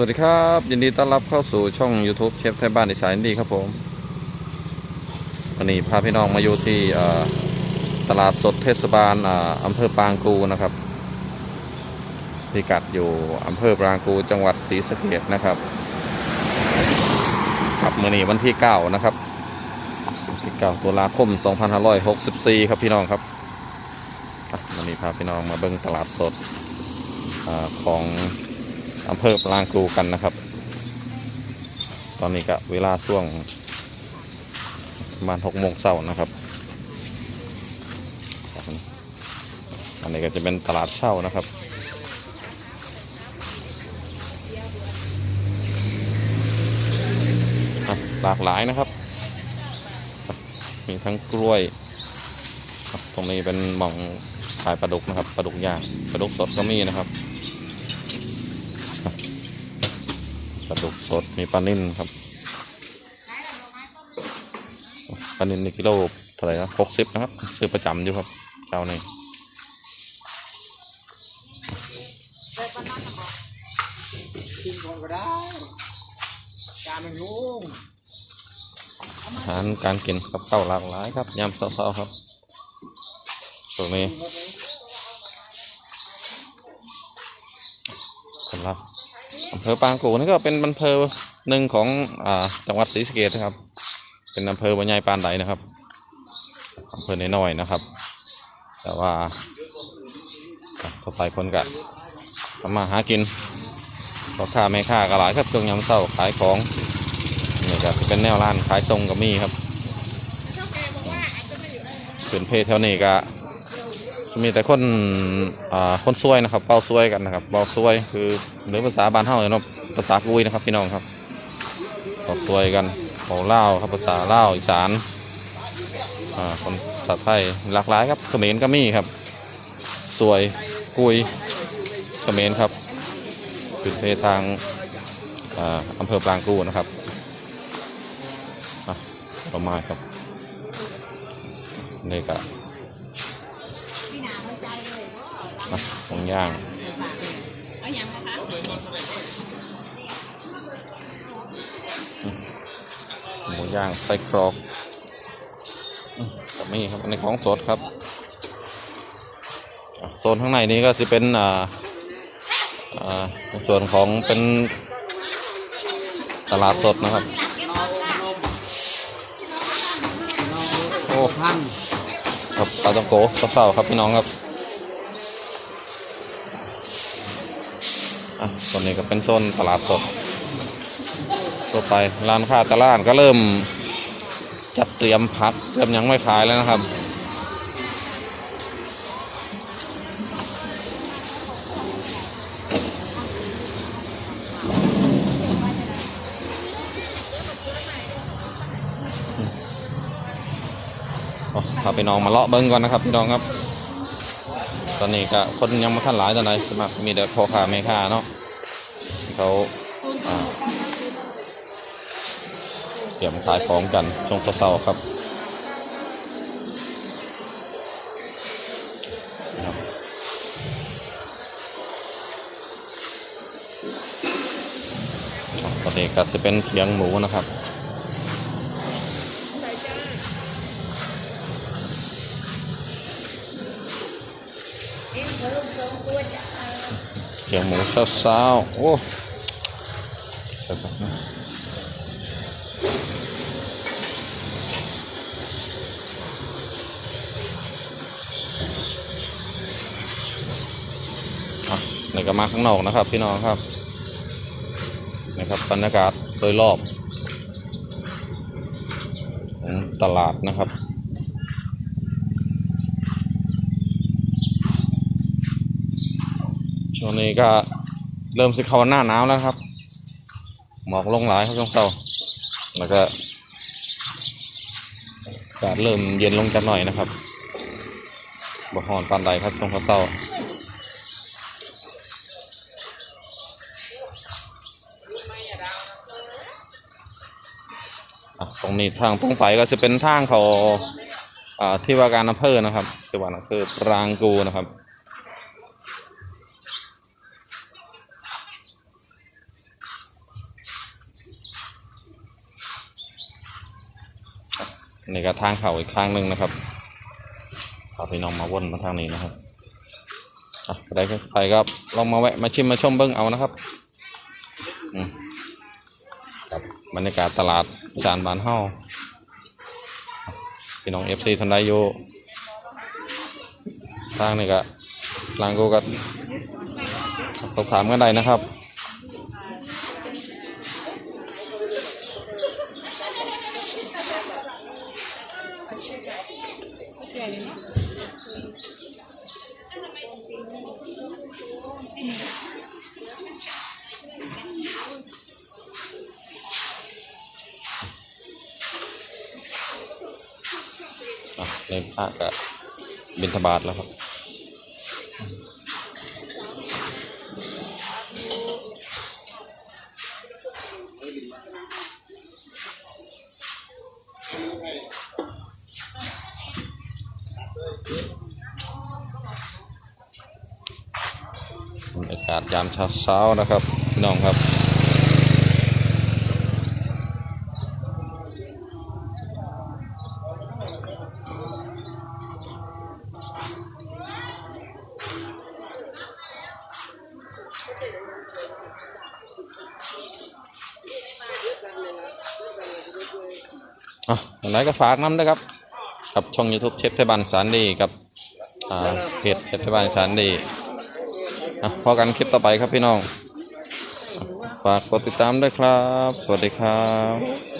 สวัสดีครับ ยินดีต้อนรับเข้าสู่ช่อง YouTube เชฟไทยบ้านอีสานดีครับผมวันนี้พาพี่น้องมาอยู่ที่ตลาดสดเทศบาลอำเภอปางกูนะครับพิกัดอยู่อำเภอปางกูจังหวัดศรีสะเกษนะครับครับมื่อนี้วันที่ 9 นะครับวันที่9ตุลาคม 2564 ครับพี่น้องครับวันนี้พาพี่น้องมาเบิ่งตลาดสดอของ อำเภอปรางกูกันนะครับ ตอนนี้ก็เวลาช่วงประมาณหกโมงเช้านะครับอันนี้ก็จะเป็นตลาดเช่านะครับหลากหลายนะครับ มีทั้งกล้วย ตรงนี้เป็นหม่องขายปลาดุกนะครับปลาดุกย่างปลาดุกสดก็มีนะครับ ปลาดุกสดมีปลานิ่นครับปลานิ่นนี่กิโลเท่าไหร่นะหกสิบนะครับ ซื้อประจำอยู่ครับเจ้านี่อารมันอาหารการกินกับข้าหลากหลายครับยำเช้าๆครับตรงนี้คนละ อำเภอปางกูนี่ก็เป็นอำเภอหนึ่งของอ่าจังหวัดศรีสะเกษนะครับ เป็นอำเภอบรรยายปานใดนะครับอำเภอน้อยๆนะครับ แต่ว่าเข้าไปคนกะทำมาหากินพ่อค้าแม่ค้าก็หลายครับช่วงยามเช้าขายของนี่ก็สิเป็นแนวร้านขายทรงก็มีครับเป็นเพศแถวนี้ก็จะ มีแต่คนอ่าคนซวยนะครับเบาซวยกันนะครับเบาซวยคือหรือภาษาบ้านเฮาเนาะภาษากุยนะครับพี่น้องครับเบาซวยกันเบาเล่าครับภาษาเล่าอีสานอ่าคนภาษาไทยหลากหลายครับเขมรก็มีครับซวยกุยเขมรครับเป็นเพทางอ่าอำเภอปรางกูนะครับอะต่อมาณครับนี่ก็ ของย่างเอาอย่างนะคะหมูย่างไส้กรอกมีครับอันของสดครับโซนข้างในนี้ก็จะเป็นอ่าอ่าในส่วนของเป็นตลาดสดนะครับโอ้พันครับปลาตองโกเศร้าๆครับพี่น้องครับ นนี้ก็เป็นโซนตลาดสดทั่วไปร้านค้าตลาดก็เริ่มจัดเตรียมพักเริ่มยังไม่ขายแล้วนะครับอ๋อพาไปน้องมาเลาะเบิ้งก่อนนะครับพี่น้องครับ ตอนนี้ก็คนยังไม่ทันหลายตอนไหนสมัครมีแต่พ่อค้าแม่ค้าเนาะ เขาเตรียมขายของกันช่วงเช้าครับครับอะตอนนี้ก็จะเป็นเขียงหมูนะครับเขียงหมูเศร้าๆโอ้ นี่ก็มาข้างนอกนะครับ พี่น้องครับนี่ครับบรรยากาศโดยรอบของตลาดนะครับช่วงนี้ก็เริ่มสิเข้าหน้าหนาวแล้วครับ หมอกลงหลายครับช่วงเช้าแล้วก็อากาศเริ่มเย็นลงจักหน่อยนะครับบ่ฮ้อนปานใดครับช่วงเช้า ตรงนี้ทางตรงไปก็จะเป็นทางเขาที่ว่าการอำเภอนะครับที่ว่าอำเภอปรางกูนะครับนี่ก็ทางเขาอีกทางหนึ่งนะครับพาพี่น้องมาวนมาทางนี้นะครับอะใครก็ลองมาแวะมาชิมมาชมเบิ้งเอานะครับ อืม บรรยากาศตลาดจานบานเฮาพี่น้องเอฟซีทันได้อยู่ทางนี้ก็ลางกูก็สอบถามกันได้นะครับ ในภาคก็บินทบาทแล้วครับบรรยากาศยามเช้าๆนะครับ พี่น้องครับ อะอย่างไรก็ฝากน้ำด้ครับกับช่อง YouTube เชฟไทยบันสารดีกับเพจเชฟไทยบันสารดีอะพอกันคลิปต่อไปครับพี่น้อง ฝากกดติดตามด้วยครับ สวัสดีครับ